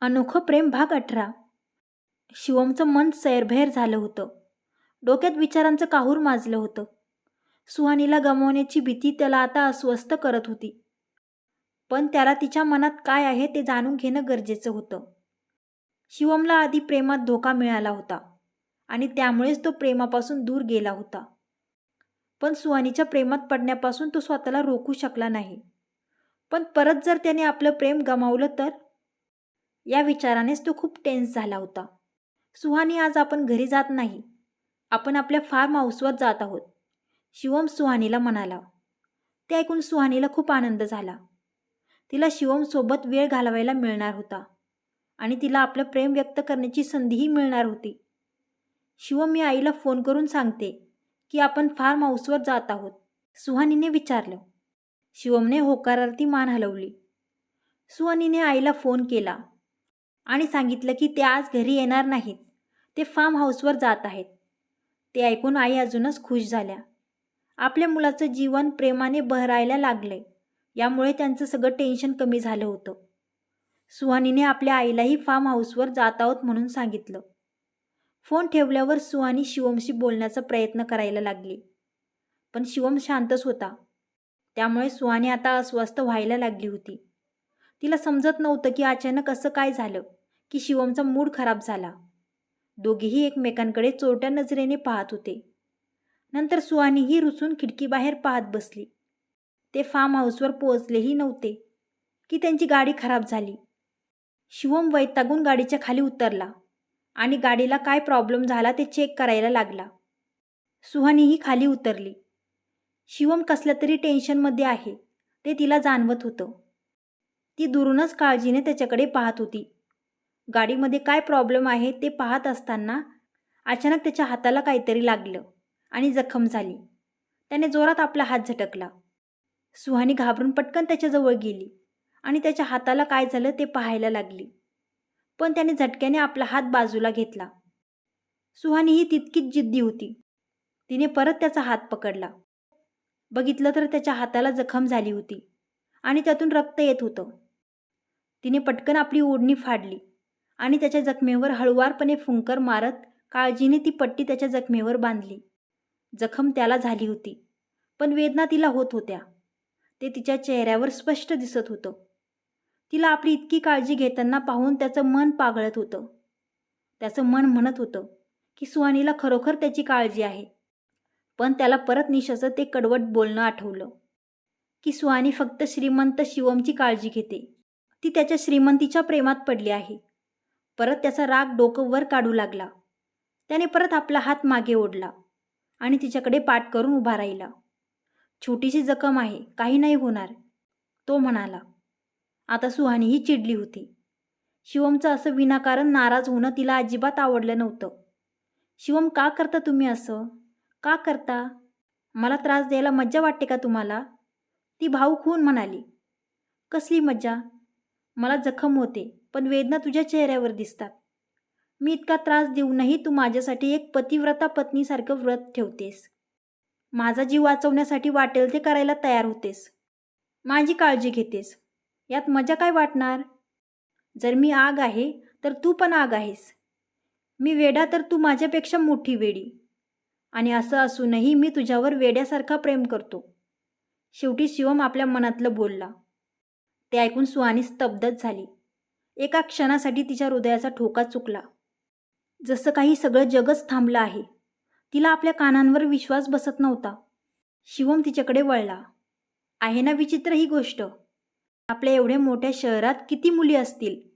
अनोखं प्रेम भाग अठरा. शिवमचं मन सैरभैर झालं होतं. डोक्यात विचारांचं काहूर माजलं होतं. सुहानीला गमावण्याची भीती त्याला आता अस्वस्थ करत होती. पण त्याला तिच्या मनात काय आहे ते जाणून घेणं गरजेचं होतं. शिवमला आधी प्रेमात धोका मिळाला होता आणि त्यामुळेच तो प्रेमापासून दूर गेला होता. पण सुहानीच्या प्रेमात पडण्यापासून तो स्वतःला रोखू शकला नाही. पण परत जर त्याने आपलं प्रेम गमावलं तर? या विचारानेच तो खूप टेन्स झाला होता. सुहानी आज आपण घरी जात नाही. आपण आपल्या फार्म हाऊसवर जात आहोत. शिवम सुहानीला म्हणाला. ते ऐकून सुहानीला खूप आनंद झाला. तिला शिवमसोबत वेळ घालवायला मिळणार होता. आणि तिला आपलं प्रेम व्यक्त करण्याची संधीही मिळणार होती. शिवम मी आईला फोन करून सांगते की आपण फार्म हाऊसवर जात आहोत. सुहानीने विचारलं. शिवमने होकारार्थी मान हलवली. सुहानीने आईला फोन केला. आणि सांगितलं की ते आज घरी येणार नाहीत. ते फार्म हाऊसवर जात आहेत. ते ऐकून आई अजूनच खुश झाल्या. आपल्या मुलाचं जीवन प्रेमाने बहरायला लागले यामुळे त्यांचं सगळं टेन्शन कमी झालं होतं. सुहानीने आपल्या आईलाही फार्म हाऊसवर जात आहोत म्हणून सांगितलं. फोन ठेवल्यावर सुहानी शिवमशी बोलण्याचा प्रयत्न करायला लागली. पण शिवम शांतच होता. त्यामुळे सुहानी आता अस्वस्थ व्हायला लागली होती. तिला समजत नव्हतं की अचानक असं काय झालं. की शिवमचा मूड खराब झाला. दोघेही एकमेकांकडे चोरट्या नजरेने पाहत होते. नंतर सुहानीही रुसून खिडकीबाहेर पाहत बसली. ते फार्म हाऊसवर पोहोचलेही नव्हते की त्यांची गाडी खराब झाली. शिवम वैतागून गाडीच्या खाली उतरला आणि गाडीला काय प्रॉब्लेम झाला ते चेक करायला लागला. सुहानीही खाली उतरली. शिवम कसल्या तरी टेन्शनमध्ये आहे ते तिला जाणवत होतं. ती दुरूनच काळजीने त्याच्याकडे पाहत होती. गाडीमध्ये काय प्रॉब्लेम आहे ते पाहत असताना अचानक त्याच्या हाताला काहीतरी लागलं आणि जखम झाली. त्याने जोरात आपला हात झटकला. सुहानी घाबरून पटकन त्याच्याजवळ गेली आणि त्याच्या हाताला काय झालं ते पाहायला लागली. पण त्याने झटक्याने आपला हात बाजूला घेतला. सुहानी ही तितकीच जिद्दी होती. तिने परत त्याचा हात पकडला. बघितलं तर त्याच्या हाताला जखम झाली होती आणि त्यातून रक्त येत होतं. तिने पटकन आपली ओढणी फाडली. आणि त्याच्या जखमेवर हळुवारपणे फुंकर मारत काळजीने ती पट्टी त्याच्या जखमेवर बांधली. जखम त्याला झाली होती पण वेदना तिला होत होत्या. ते तिच्या चेहऱ्यावर स्पष्ट दिसत होतं. तिला आपली इतकी काळजी घेताना पाहून त्याचं मन पागळत होतं. त्याचं मन म्हणत होतं की सुहानीला खरोखर त्याची काळजी आहे. पण त्याला परत निशाचं ते कडवट बोलणं आठवलं की सुहानी फक्त श्रीमंत शिवमची काळजी घेते. ती त्याच्या श्रीमंतीच्या प्रेमात पडली आहे. परत त्याचा राग डोकं वर काढू लागला. त्याने परत आपला हात मागे ओढला आणि तिच्याकडे पाठ करून उभा राहिला. छोटीशी जखम आहे काही नाही होणार तो म्हणाला. आता सुहानीही चिडली होती. शिवमचं असं विनाकारण नाराज होणं तिला अजिबात आवडलं नव्हतं. शिवम का करता तुम्ही असं? का करता? मला त्रास द्यायला मज्जा वाटते का तुम्हाला? ती भाऊ होऊन म्हणाली. कसली मज्जा? मला जखम होते. पण वेदना तुझ्या चेहऱ्यावर दिसतात. मी इतका त्रास देऊनही तू माझ्यासाठी एक पतिव्रता पत्नीसारखं व्रत ठेवतेस. माझा जीव वाचवण्यासाठी वाटेल ते करायला तयार होतेस. माझी काळजी घेतेस. यात मजा काय वाटणार? जर मी आग आहे तर तू पण आग आहेस. मी वेडा तर तू माझ्यापेक्षा मोठी वेडी. आणि असं असूनही मी तुझ्यावर वेड्यासारखा प्रेम करतो. शेवटी शिवम आपल्या मनातलं बोलला. ते ऐकून सुहानी स्तब्धच झाली. एका क्षणासाठी तिच्या हृदयाचा ठोका चुकला. जसं काही सगळं जगच थांबलं आहे. तिला आपल्या कानांवर विश्वास बसत नव्हता. शिवम तिच्याकडे वळला. आहे ना विचित्र ही गोष्ट. आपल्या एवढ्या मोठ्या शहरात किती मुली असतील?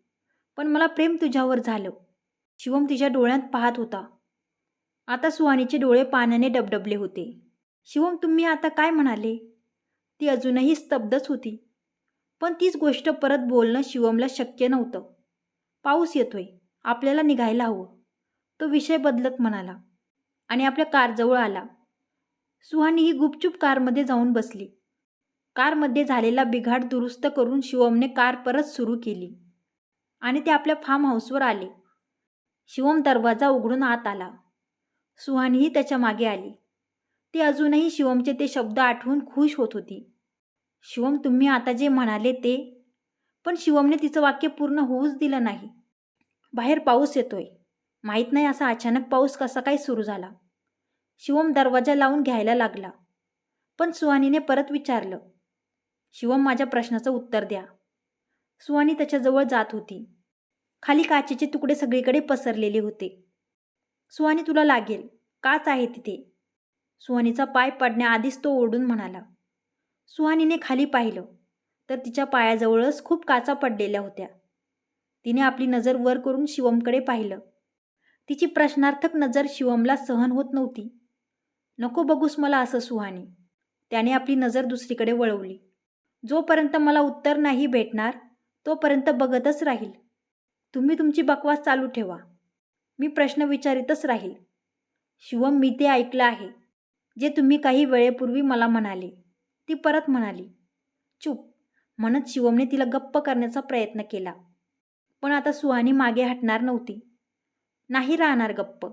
पण मला प्रेम तुझ्यावर झालं. शिवम तिच्या डोळ्यात पाहत होता. आता सुहानीचे डोळे पाण्याने डबडबले होते. शिवम तुम्ही आता काय म्हणाले? ती अजूनही स्तब्धच होती. पण तीच गोष्ट परत बोलणं शिवमला शक्य नव्हतं. पाऊस येतोय. आपल्याला निघायला हवं. तो विषय बदलत म्हणाला. आणि आपल्या कारजवळ आला. सुहानी ही गुपचूप कारमध्ये जाऊन बसली. कारमध्ये झालेला बिघाड दुरुस्त करून शिवमने कार परत सुरू केली. आणि ते आपल्या फार्म हाऊसवर आले. शिवम दरवाजा उघडून आत आला. सुहानीही त्याच्यामागे आली. ती अजूनही शिवमचे ते शब्द आठवून खुश होत होती. शिवम तुम्ही आता जे म्हणाले ते पण शिवमने तिचं वाक्य पूर्ण होऊच दिलं नाही. बाहेर पाऊस येतोय. माहीत नाही असा अचानक पाऊस कसा काय सुरू झाला. शिवम दरवाजा लावून घ्यायला लागला. पण सुहानीने परत विचारलं शिवम माझ्या प्रश्नाचं उत्तर द्या. सुहानी त्याच्याजवळ जात होती. खाली काचेचे तुकडे सगळीकडे पसरलेले होते. सुहानी तुला लागेल. काच आहे तिथे. सुहानीचा पाय पडण्याआधीच तो ओढून म्हणाला सुहानीने खाली पाहिलं तर तिच्या पायाजवळच खूप काचा पडलेल्या होत्या. तिने आपली नजर वर करून शिवमकडे पाहिलं. तिची प्रश्नार्थक नजर शिवमला सहन होत नव्हती. नको बघूस मला असं सुहानी. त्याने आपली नजर दुसरीकडे वळवली. जोपर्यंत मला उत्तर नाही भेटणार तोपर्यंत बघतच राहील. तुम्ही तुमची बकवास चालू ठेवा. मी प्रश्न विचारितच राहील. शिवम मी ते ऐकलं आहे जे तुम्ही काही वेळेपूर्वी मला म्हणाले. ती परत म्हणाली चूप. म्हणत शिवमने तिला गप्प करण्याचा प्रयत्न केला. पण आता सुहानी मागे हटणार नव्हती. नाही राहणार गप्प.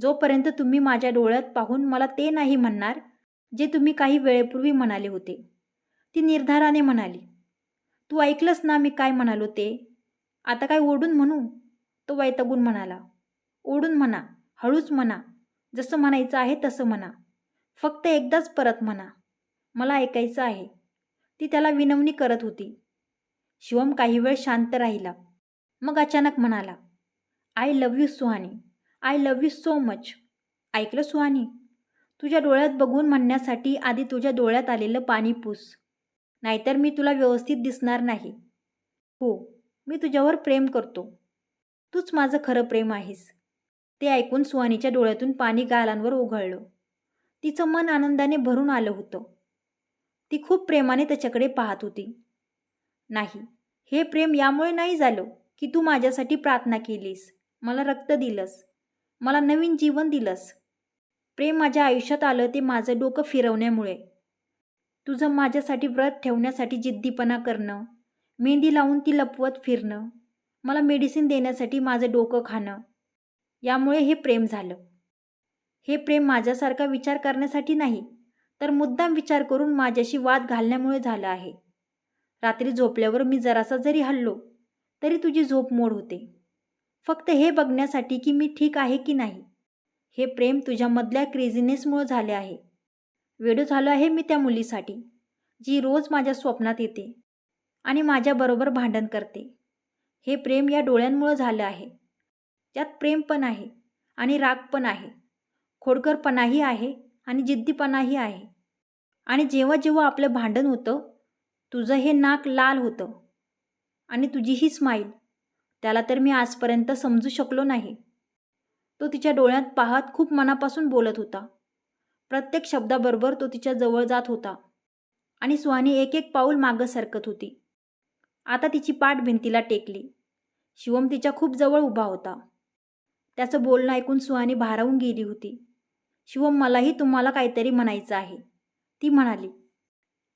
जोपर्यंत तुम्ही माझ्या डोळ्यात पाहून मला ते नाही म्हणणार जे तुम्ही काही वेळेपूर्वी म्हणाले होते. ती निर्धाराने म्हणाली तू ऐकलंस ना मी काय म्हणालो ते? आता काय ओढून म्हणू? तो वैतगून म्हणाला ओढून म्हणा हळूच म्हणा. जसं म्हणायचं आहे तसं म्हणा. फक्त एकदाच परत म्हणा. मला ऐकायचं आहे. ती त्याला विनवणी करत होती. शिवम काही वेळ शांत राहिला. मग अचानक म्हणाला I love you Suhani. I love you so much ऐकलं सुहानी? तुझ्या डोळ्यात बघून म्हणण्यासाठी आधी तुझ्या डोळ्यात आलेलं पाणी पूस. नाहीतर मी तुला व्यवस्थित दिसणार नाही. हो मी तुझ्यावर प्रेम करतो. तूच माझं खरं प्रेम आहेस. ते ऐकून सुहानीच्या डोळ्यातून पाणी गालांवर ओघळलं. तिचं मन आनंदाने भरून आलं होतं. ती खूप प्रेमाने त्याच्याकडे पाहत होती. नाही हे प्रेम यामुळे नाही झालं की तू माझ्यासाठी प्रार्थना केलीस. मला रक्त दिलंस. मला नवीन जीवन दिलंस. प्रेम माझ्या आयुष्यात आलं ते माझं डोकं फिरवण्यामुळे. तुझं माझ्यासाठी व्रत ठेवण्यासाठी जिद्दीपणा करणं. मेहंदी लावून ती लपवत फिरणं. मला मेडिसिन देण्यासाठी माझं डोकं खाणं. यामुळे हे प्रेम झालं. हे प्रेम माझ्यासारखा विचार करण्यासाठी नाही तर मुद्दाम विचार करून माझ्याशी वाद घालण्यामुळे झालं आहे. रात्री झोपल्यावर मी जरासा जरी हल्लो तरी तुझी झोप मोड होते. फक्त हे बघण्यासाठी की मी ठीक आहे की नाही हे प्रेम तुझ्यामधल्या क्रेझिनेसमुळे झाले आहे. वेडो झालो आहे मी त्या मुलीसाठी जी रोज माझ्या स्वप्नात येते आणि माझ्याबरोबर भांडण करते. हे प्रेम या डोळ्यांमुळं झालं आहे. त्यात प्रेम पण आहे आणि राग पण आहे. खोडकरपणाही आहे आणि जिद्दीपणाही आहे. आणि जेव्हा जेव्हा आपलं भांडण होतं तुझं हे नाक लाल होतं आणि तुझी ही स्माईल त्याला तर मी आजपर्यंत समजू शकलो नाही. तो तिच्या डोळ्यात पाहत खूप मनापासून बोलत होता. प्रत्येक शब्दाबरोबर तो तिच्या जवळ जात होता आणि सुहानी एक एक पाऊल मागं सरकत होती. आता तिची पाठ भिंतीला टेकली. शिवम तिच्या खूप जवळ उभा होता. त्याचं बोलणं ऐकून सुहानी भारावून गेली होती. शिवम मलाही तुम्हाला काहीतरी म्हणायचं आहे. ती म्हणाली.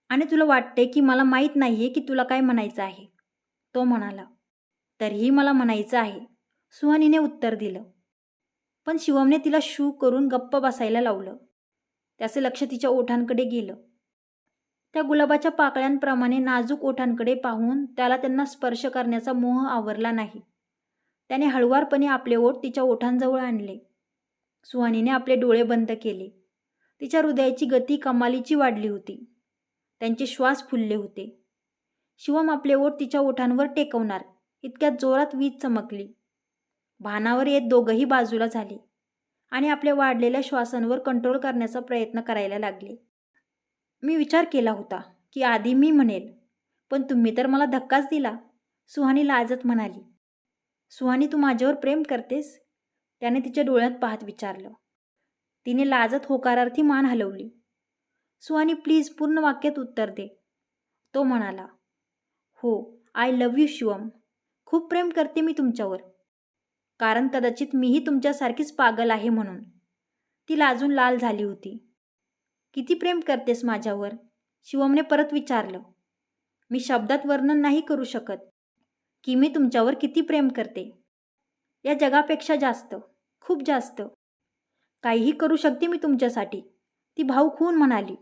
आणि तुला वाटते की मला माहीत नाही आहे की तुला काय म्हणायचं आहे? तो म्हणाला. तरीही मला म्हणायचं आहे. सुहानीने उत्तर दिलं. पण शिवमने तिला शू करून गप्प बसायला लावलं. त्याचं लक्ष तिच्या ओठांकडे गेलं. त्या गुलाबाच्या पाकळ्यांप्रमाणे नाजूक ओठांकडे पाहून त्याला त्यांना स्पर्श करण्याचा मोह आवरला नाही. त्याने हळुवारपणे आपले ओठ तिच्या ओठांजवळ आणले. सुहानीने आपले डोळे बंद केले. तिच्या हृदयाची गती कमालीची वाढली होती. त्यांचे श्वास फुलले होते. शिवम आपले ओठ तिच्या ओठांवर टेकवणार इतक्या जोरात वीज चमकली. भानावर येत दोघंही बाजूला झाले आणि आपल्या वाढलेल्या श्वासांवर कंट्रोल करण्याचा प्रयत्न करायला लागले. मी विचार केला होता की आधी मी म्हणेल पण तुम्ही तर मला धक्काच दिला सुहानी लाजत म्हणाली. सुहानी तू माझ्यावर प्रेम करतेस? त्याने तिच्या डोळ्यात पाहत विचारलं. तिने लाजत होकारार्थी मान हलवली. सुहानी प्लीज पूर्ण वाक्यात उत्तर दे. तो म्हणाला हो आय लव यू शिवम. खूप प्रेम करते मी तुमच्यावर. कारण कदाचित मीही तुमच्यासारखीच पागल आहे म्हणून. ती लाजून लाल झाली होती. किती प्रेम करतेस माझ्यावर? शिवमने परत विचारलं. मी शब्दात वर्णन नाही करू शकत की मी तुमच्यावर किती प्रेम करते. या जगापेक्षा जास्त. खूप जास्त. काहीही करू शकते मी तुमच्यासाठी ती भाऊ खून म्हणाली.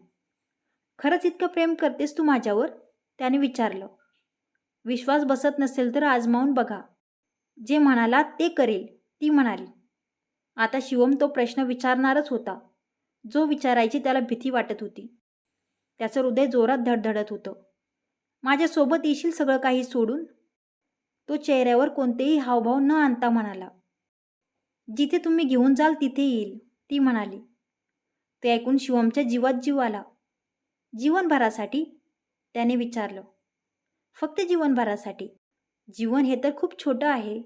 खरंच इतकं प्रेम करतेस तू माझ्यावर? त्याने विचारलं. विश्वास बसत नसेल तर आजमावून बघा. जे म्हणाला ते करेल ती म्हणाली. आता शिवम तो प्रश्न विचारणारच होता. जो विचारायची त्याला भीती वाटत होती. त्याचं हृदय जोरात धडधडत होतं. माझ्यासोबत येशील सगळं काही सोडून? तो चेहऱ्यावर कोणतेही हावभाव न आणता म्हणाला. जिथे तुम्ही घेऊन जाल तिथे येईल. ती म्हणाली. ते ऐकून शिवमच्या जीवात जीव आला. जीवनभरासाठी? त्याने विचारलं. फक्त जीवनभरासाठी. जीवन हे तर खूप छोटं आहे.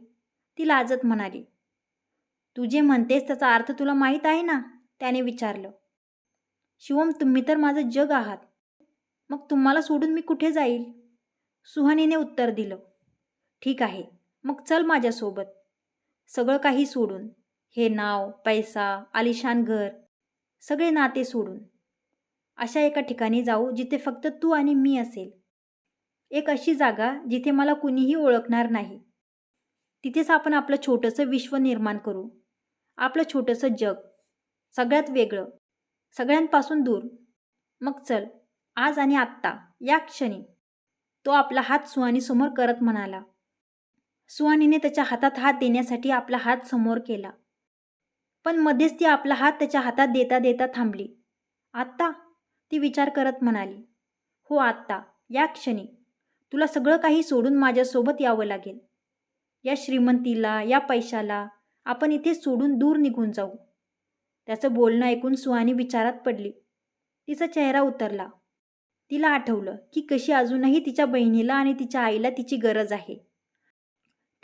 ती लाजत म्हणाली. तू जे म्हणतेस त्याचा अर्थ तुला माहीत आहे ना? त्याने विचारलं. शिवम तुम्ही तर माझं जग आहात. मग तुम्हाला सोडून मी कुठे जाईल? सुहानीने उत्तर दिलं. ठीक आहे. मग चल माझ्यासोबत. सगळं काही सोडून. हे नाव पैसा आलिशान घर सगळे नाते सोडून. अशा एका ठिकाणी जाऊ जिथे फक्त तू आणि मी असेल. एक अशी जागा जिथे मला कुणीही ओळखणार नाही. तिथेच आपण आपलं छोटंसं विश्व निर्माण करू. आपलं छोटंसं जग सगळ्यात वेगळं सगळ्यांपासून दूर. मग चल आज आणि आत्ता या क्षणी. तो आपला हात सुहानी समोर करत म्हणाला. सुहानीने त्याच्या हातात हात देण्यासाठी आपला हात समोर केला. पण मध्येच ती आपला हात त्याच्या हातात देता देता थांबली. आत्ता? ती विचार करत म्हणाली. हो आत्ता. या क्षणी. तुला सगळं काही सोडून माझ्यासोबत यावं लागेल. या श्रीमंतीला या पैशाला आपण इथे सोडून दूर निघून जाऊ. त्याचं बोलणं ऐकून सुहानी विचारात पडली. तिचा चेहरा उतरला. तिला आठवलं की कशी अजूनही तिच्या बहिणीला आणि तिच्या आईला तिची गरज आहे.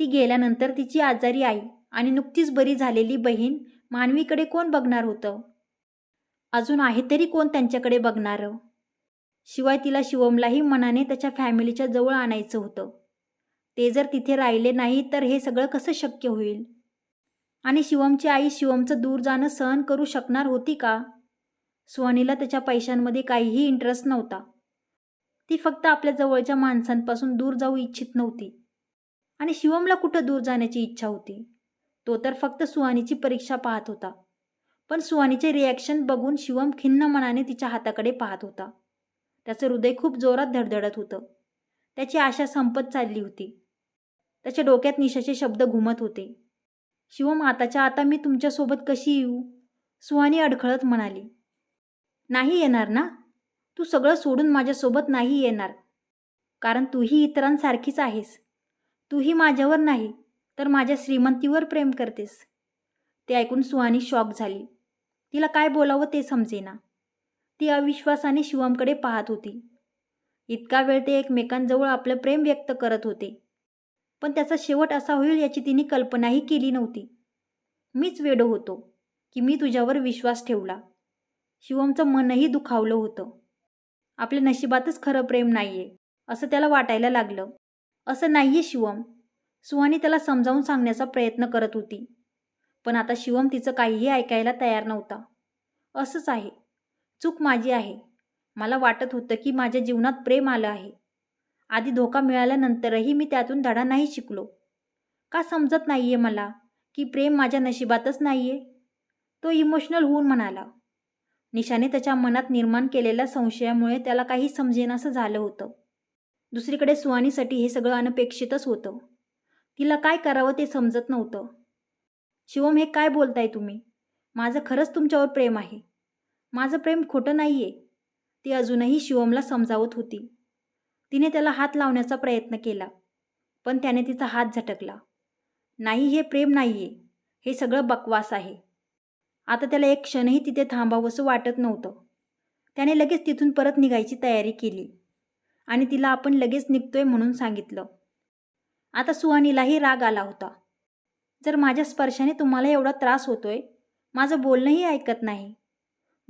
ती गेल्यानंतर तिची आजारी आई आणि नुकतीच बरी झालेली बहीण मानवीकडे कोण बघणार होतं? अजून आहे तरी कोण त्यांच्याकडे बघणारं? शिवाय तिला शिवमलाही मनाने त्याच्या फॅमिलीच्या जवळ आणायचं होतं. ते जर तिथे राहिले नाही तर हे सगळं कसं शक्य होईल? आणि शिवमची आई शिवमचं दूर जाणं सहन करू शकणार होती का? सुहानीला त्याच्या पैशांमध्ये काहीही इंटरेस्ट नव्हता. ती फक्त आपल्या जवळच्या माणसांपासून दूर जाऊ इच्छित नव्हती. आणि शिवमला कुठं दूर जाण्याची इच्छा होती? तो तर फक्त सुहानीची परीक्षा पाहत होता. पण सुहानीचे रिॲक्शन बघून शिवम खिन्न मनाने तिच्या हाताकडे पाहत होता. त्याचं हृदय खूप जोरात धडधडत होतं. त्याची आशा संपत चालली होती. त्याच्या डोक्यात निशाचे शब्द घुमत होते. शिवम आताच्या आता मी तुमच्यासोबत कशी येऊ? सुहानी अडखळत म्हणाली. नाही येणार ना? तू सगळं सोडून माझ्यासोबत नाही येणार. कारण तूही इतरांसारखीच आहेस. तूही माझ्यावर नाही तर माझ्या श्रीमंतीवर प्रेम करतेस. ते ऐकून सुहानी शॉक झाली. तिला काय बोलावं ते समजेना. ती अविश्वासाने शिवमकडे पाहत होती. इतका वेळ ते एकमेकांजवळ आपलं प्रेम व्यक्त करत होते. पण त्याचा शेवट असा होईल याची तिने कल्पनाही केली नव्हती. मीच वेडो होतो की मी तुझ्यावर विश्वास ठेवला. शिवमचं मनही दुखावलं होतं. आपल्या नशिबातच खरं प्रेम नाही आहे असं त्याला वाटायला लागलं. असं नाही आहे शिवम. सुहानी त्याला समजावून सांगण्याचा प्रयत्न करत होती. पण आता शिवम तिचं काहीही ऐकायला तयार नव्हता. असंच आहे. चूक माझी आहे. मला वाटत होतं की माझ्या जीवनात प्रेम आलं आहे. आधी धोका मिळाल्यानंतरही मी त्यातून धडा नाही शिकलो. का समजत नाही आहे मला की प्रेम माझ्या नशिबातच नाही आहे तो इमोशनल होऊन म्हणाला. निशाने त्याच्या मनात निर्माण केलेल्या संशयामुळे त्याला काही समजेनासं झालं होतं. दुसरीकडे सुहानीसाठी हे सगळं अनपेक्षितच होतं. तिला काय करावं ते समजत नव्हतं. शिवम हे काय बोलताय तुम्ही? माझं खरंच तुमच्यावर प्रेम आहे. माझं प्रेम खोटं नाही आहे ती अजूनही शिवमला समजावत होती. तिने त्याला हात लावण्याचा प्रयत्न केला पण त्याने तिचा हात झटकला. नाही हे प्रेम नाही आहे हे सगळं बकवास आहे. आता त्याला एक क्षणही तिथे थांबावंसं वाटत नव्हतं. त्याने लगेच तिथून परत निघायची तयारी केली. आणि तिला आपण लगेच निघतोय म्हणून सांगितलं. आता सुहानीलाही राग आला होता. जर माझ्या स्पर्शाने तुम्हाला एवढा त्रास होतोय माझं बोलणंही ऐकत नाही.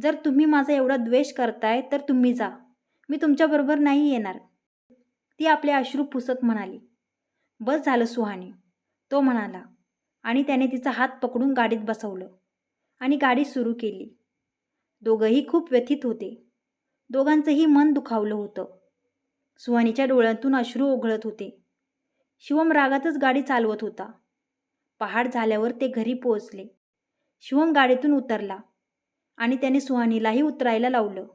जर तुम्ही माझा एवढा द्वेष करताय तर तुम्ही जा. मी तुमच्याबरोबर नाही येणार. ती आपले अश्रू पुसत म्हणाली. बस झालं सुहानी. तो म्हणाला. आणि त्याने तिचा हात पकडून गाडीत बसवलं. आणि गाडी सुरू केली. दोघंही खूप व्यथित होते. दोघांचंही मन दुखावलं होतं. सुहानीच्या डोळ्यातून अश्रू ओघळत होते. शिवम रागातच गाडी चालवत होता. पहाड झाल्यावर ते घरी पोहोचले. शिवम गाडीतून उतरला आणि त्याने सुहानीलाही उतरायला लावलं.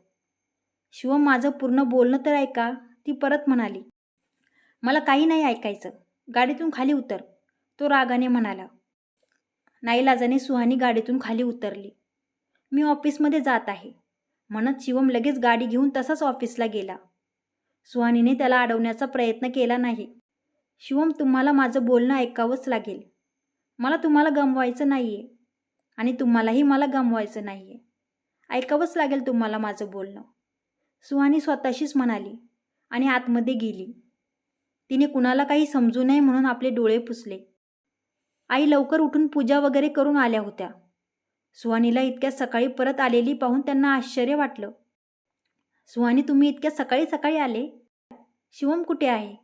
शिवम माझं पूर्ण बोलणं तर ऐका ती परत म्हणाली. मला काही नाही ऐकायचं. गाडीतून खाली उतर तो रागाने म्हणाला. नाईलाजाने सुहानी गाडीतून खाली उतरली. मी ऑफिसमध्ये जात आहे. म्हणत शिवम लगेच गाडी घेऊन तसाच ऑफिसला गेला. सुहानीने त्याला अडवण्याचा प्रयत्न केला नाही. शिवम तुम्हाला माझं बोलणं ऐकावंच लागेल. मला तुम्हाला गमवायचं नाही आहे आणि तुम्हालाही मला गमवायचं नाही आहे ऐकावंच लागेल तुम्हाला माझं बोलणं. सुहानी स्वतःशीच म्हणाली आणि आतमध्ये गेली. तिने कुणाला काही समजू नये म्हणून आपले डोळे पुसले. आई लवकर उठून पूजा वगैरे करून आल्या होत्या. सुहानीला इतक्या सकाळी परत आलेली पाहून त्यांना आश्चर्य वाटलं. सुहानी तुम्ही इतक्या सकाळी सकाळी आले? शिवम कुठे आहे?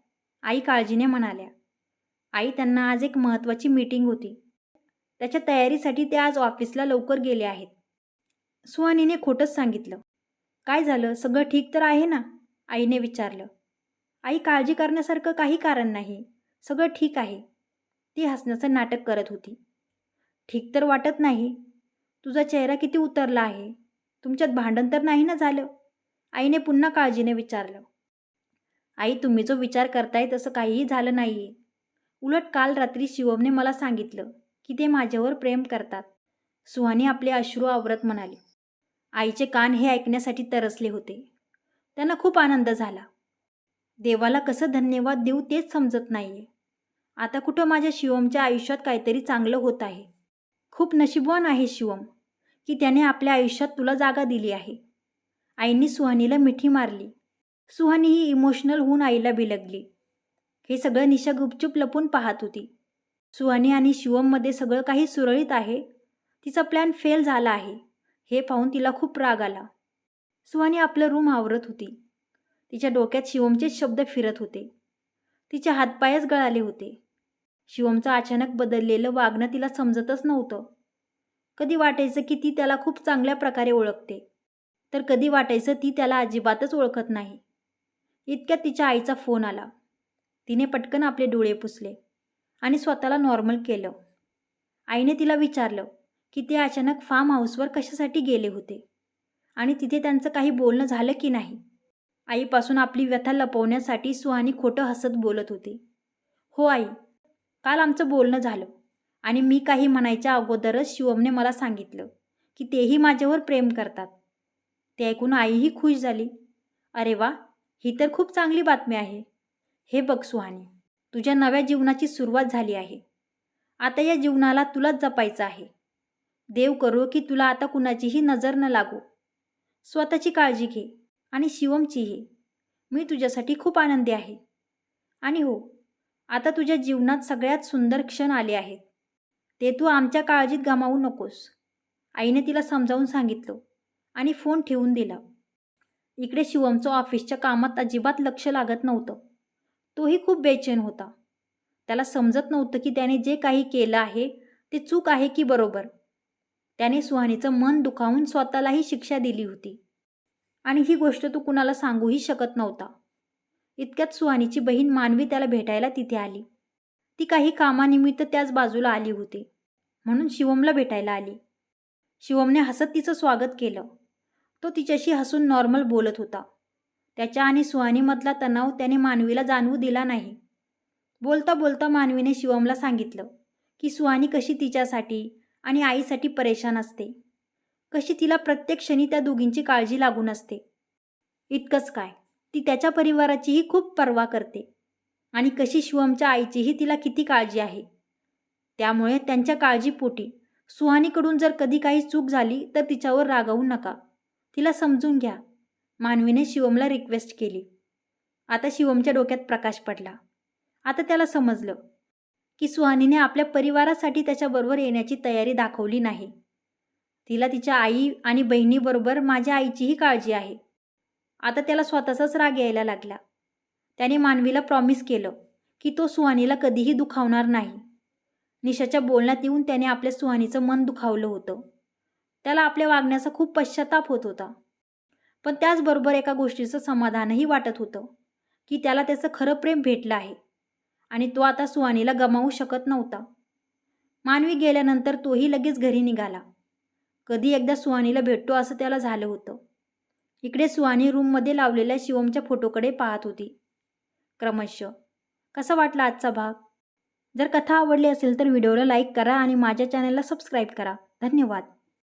आई काळजीने म्हणाल्या. आई त्यांना आज एक महत्त्वाची मीटिंग होती. त्याच्या तयारीसाठी ते आज ऑफिसला लवकर गेले आहेत. सुहानीने खोटंच सांगितलं. काय झालं? सगळं ठीक तर आहे ना? आईने विचारलं. आई काळजी करण्यासारखं काही कारण नाही. सगळं ठीक आहे. ती हसण्याचं नाटक करत होती. ठीक तर वाटत नाही. तुझा चेहरा किती उतरला आहे? तुमच्यात भांडण तर नाही ना झालं? आईने पुन्हा काळजीने विचारलं. आई तुम्ही जो विचार करताय तसं काहीही झालं नाही आहे उलट काल रात्री शिवमने मला सांगितलं की ते माझ्यावर प्रेम करतात. सुहानी आपले अश्रू आवरत म्हणाली. आईचे कान हे ऐकण्यासाठी तरसले होते. त्यांना खूप आनंद झाला. देवाला कसं धन्यवाद देऊ तेच समजत नाही आहे आता कुठं माझ्या शिवमच्या आयुष्यात काहीतरी चांगलं होत आहे. खूप नशीबवान आहे शिवम की त्याने आपल्या आयुष्यात तुला जागा दिली आहे. आईने सुहानीला मिठी मारली. सुहानी ही इमोशनल होऊन आईला बिलगली. हे सगळं निशा गुपचूप लपून पाहत होती. सुहानी आणि शिवममध्ये सगळं काही सुरळीत आहे. तिचा प्लॅन फेल झाला आहे. हे पाहून तिला खूप राग आला. सुहानी आपलं रूम आवरत होती. तिच्या डोक्यात शिवमचेच शब्द फिरत होते. तिचे हातपायच गळाले होते. शिवमचं अचानक बदललेलं वागणं तिला समजतच नव्हतं. कधी वाटायचं की ती त्याला खूप चांगल्या प्रकारे ओळखते. तर कधी वाटायचं ती त्याला अजिबातच ओळखत नाही. इतक्यात तिच्या आईचा फोन आला. तिने पटकन आपले डोळे पुसले आणि स्वतःला नॉर्मल केलं. आईने तिला विचारलं की ते अचानक फार्म हाऊसवर कशासाठी गेले होते? आणि तिथे त्यांचं काही बोलणं झालं की नाही? आईपासून आपली व्यथा लपवण्यासाठी सुहानी खोटं हसत बोलत होती. हो आई काल आमचं बोलणं झालं आणि मी काही म्हणायच्या अगोदरच शिवमने मला सांगितलं की तेही माझ्यावर प्रेम करतात. ते ऐकून आईही खुश झाली. अरे वा ही तर खूप चांगली बातमी आहे. हे बघ सुहानी तुझ्या नव्या जीवनाची सुरुवात झाली आहे. आता या जीवनाला तुलाच जपायचं आहे. देव करो की तुला आता कुणाचीही नजर न लागू. स्वतःची काळजी घे आणि शिवमचीही मी तुझ्यासाठी खूप आनंदी आहे. आणि हो आता तुझ्या जीवनात सगळ्यात सुंदर क्षण आले आहेत. ते तू आमच्या काळजीत गमावू नकोस. आईने तिला समजावून सांगितलं. आणि फोन ठेवून दिला. इकडे शिवमचं ऑफिसच्या कामात अजिबात लक्ष लागत नव्हतं. तोही खूप बेचैन होता. त्याला समजत नव्हतं की त्याने जे काही केलं आहे ते चूक आहे की बरोबर. त्याने सुहानीचं मन दुखावून स्वतःलाही शिक्षा दिली होती. आणि ही गोष्ट तू कुणाला सांगूही शकत नव्हता. इतक्यात सुहानीची बहीण मानवी त्याला भेटायला तिथे आली. ती काही कामानिमित्त त्याच बाजूला आली होती. म्हणून शिवमला भेटायला आली. शिवमने हसत तिचं स्वागत केलं. तो तिच्याशी हसून नॉर्मल बोलत होता. त्याच्या आणि सुहानीमधला तणाव त्याने मानवीला जाणवू दिला नाही. बोलता बोलता मानवीने शिवमला सांगितलं की सुहानी कशी तिच्यासाठी आणि आईसाठी परेशान असते. कशी तिला प्रत्येक क्षणी त्या दोघींची काळजी लागून असते. इतकंच काय ती त्याच्या परिवाराचीही खूप पर्वा करते. आणि कशी शिवमच्या आईचीही तिला किती काळजी आहे. त्यामुळे त्यांच्या काळजीपोटी सुहानीकडून जर कधी काही चूक झाली तर तिच्यावर रागावू नका. तिला समजून घ्या. मानवीने शिवमला रिक्वेस्ट केली. आता शिवमच्या डोक्यात प्रकाश पडला. आता त्याला समजलं की सुहानीने आपल्या परिवारासाठी त्याच्याबरोबर येण्याची तयारी दाखवली नाही. तिला तिच्या आई आणि बहिणीबरोबर माझ्या आईचीही काळजी आहे. आता त्याला स्वतःचाच राग यायला लागला. त्याने मानवीला प्रॉमिस केलं की तो सुहानीला कधीही दुखावणार नाही. निशाच्या बोलण्यात येऊन त्याने आपल्या सुहानीचं मन दुखावलं होतं. त्याला आपल्या वागण्याचा खूप पश्चाताप होत होता. पण त्याचबरोबर एका गोष्टीचं समाधानही वाटत होतं की त्याला त्याचं खरं प्रेम भेटलं आहे आणि तो आता सुहानीला गमावू शकत नव्हता. मानवी गेल्यानंतर तोही लगेच घरी निघाला. कधी एकदा सुहानीला भेटतो असं त्याला झालं होतं. इकडे सुहानी रूममध्ये लावलेल्या शिवमच्या फोटोकडे पाहत होती. क्रमशः कसा वाटला आजचा भाग? जर कथा आवडली असेल तर व्हिडिओला लाईक करा आणि माझ्या चॅनलला सबस्क्राईब करा. धन्यवाद.